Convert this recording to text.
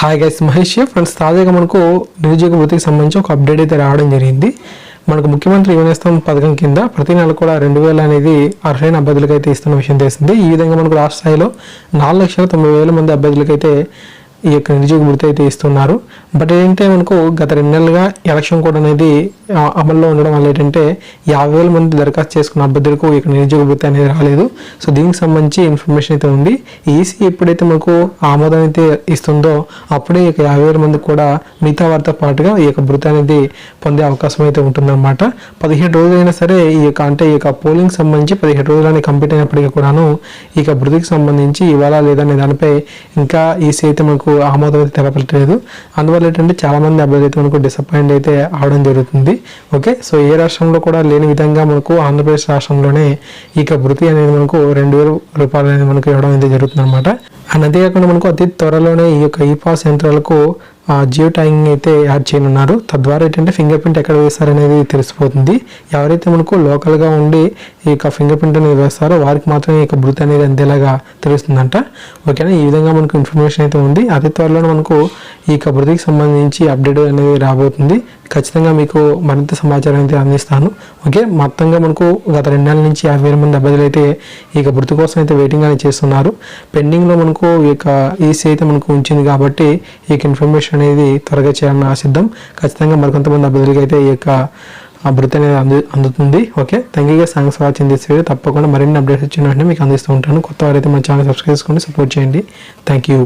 Hi guys Mahesh friends తాజాగా మనకు నిరుద్యోగ వృత్తికి సంబంధించి ఒక అప్డేట్ అయితే రావడం జరిగింది. మనకు ముఖ్యమంత్రి యువనేస్తం పథకం కింద ప్రతి నెల కూడా రెండు వేలు అనేది అర్హైన అభ్యర్థులకు అయితే ఇస్తున్న విషయం తెలిసింది. ఈ విధంగా మనకు రాష్ట్ర స్థాయిలో నాలుగు లక్షల తొంభై వేల మంది అభ్యర్థులకైతే ఈ యొక్క నిరుద్యోగ వృత్తి అయితే ఇస్తున్నారు. బట్ ఏంటంటే మనకు గత రెండు నెలలుగా ఎలక్షన్ కోడ్ అనేది అమల్లో ఉండడం వల్ల ఏంటంటే యాభై వేల మంది దరఖాస్తు చేసుకున్న అభ్యర్థులకు ఇక నిరుద్యోగ వృత్తి అనేది రాలేదు. సో దీనికి సంబంధించి ఇన్ఫర్మేషన్ అయితే ఉంది. ఈసీ ఎప్పుడైతే మనకు ఆమోదం అయితే ఇస్తుందో అప్పుడే ఇక యాభై వేల మందికి కూడా మిగతా వారితో పాటుగా ఈ యొక్క వృత్తి అనేది పొందే అవకాశం అయితే ఉంటుందన్నమాట. పదిహేడు రోజులైనా సరే ఈ యొక్క అంటే ఈ యొక్క పోలింగ్ సంబంధించి పదిహేడు రోజులని కంప్లీట్ అయినప్పటికీ కూడాను ఈ యొక్క వృత్తికి సంబంధించి ఇవాళ లేదనే దానిపై ఇంకా ఈసీ అయితే మనకు ఆమోదం అయితే తెలపట్లేదు అందువల్ల ఏంటంటే చాలా మంది అభ్యర్థులు అయితే మనకు డిసప్పాయింట్ అయితే అవడం జరుగుతుంది. ఓకే సో ఏ రాష్ట్రంలో కూడా లేని విధంగా మనకు ఆంధ్రప్రదేశ్ రాష్ట్రంలోనే ఈ యొక్క వృత్తి అనేది మనకు రెండు వేల రూపాయలు అనేది మనకు ఇవ్వడం అయితే జరుగుతుంది అనమాట అండ్ అంతేకాకుండా మనకు అతి త్వరలోనే ఈ యొక్క ఈ పాస్ యంత్రాలకు జియో ట్యాగింగ్ అయితే యాడ్ చేయనున్నారు. తద్వారా ఏంటంటే ఫింగర్ ప్రింట్ ఎక్కడ వేస్తారనేది తెలిసిపోతుంది. ఎవరైతే మనకు లోకల్గా ఉండి ఈ యొక్క ఫింగర్ ప్రింట్ అనేది వేస్తారో వారికి మాత్రమే ఈ యొక్క బృతి అనేది అందేలాగా తెలుస్తుందంట. ఓకేనా? ఈ విధంగా మనకు ఇన్ఫర్మేషన్ అయితే ఉంది. అతి త్వరలోనే మనకు ఈ యొక్క బృతికి సంబంధించి అప్డేట్ అనేది రాబోతుంది. ఖచ్చితంగా మీకు మరింత సమాచారం అయితే అందిస్తాను. ఓకే? మొత్తంగా మనకు గత రెండు నెలల నుంచి యాభై వేల మంది అభ్యర్థులు అయితే ఈ యొక్క కోసం అయితే వెయిటింగ్ అనేది చేస్తున్నారు. పెండింగ్లో మనకు ఈ యొక్క ఈసీ అయితే మనకు ఉంచింది కాబట్టి ఈ యొక్క ఇన్ఫర్మేషన్ అనేది త్వరగా చేయాలని ఆశిద్దాం. ఖచ్చితంగా మరికొంతమంది అభ్యర్థులకి అయితే ఈ యొక్క అభివృద్ధి అనేది అందు అందుతుంది. Okay? Thank you thanks watching this video తప్పకుండా మరిన్ని అప్డేట్స్ వచ్చిన వెంటనే మీకు అందిస్తూ ఉంటాను. కొత్త వారైతే మన ఛానల్ సబ్స్క్రైబ్ చేసుకొని సపోర్ట్ చేయండి. Thank you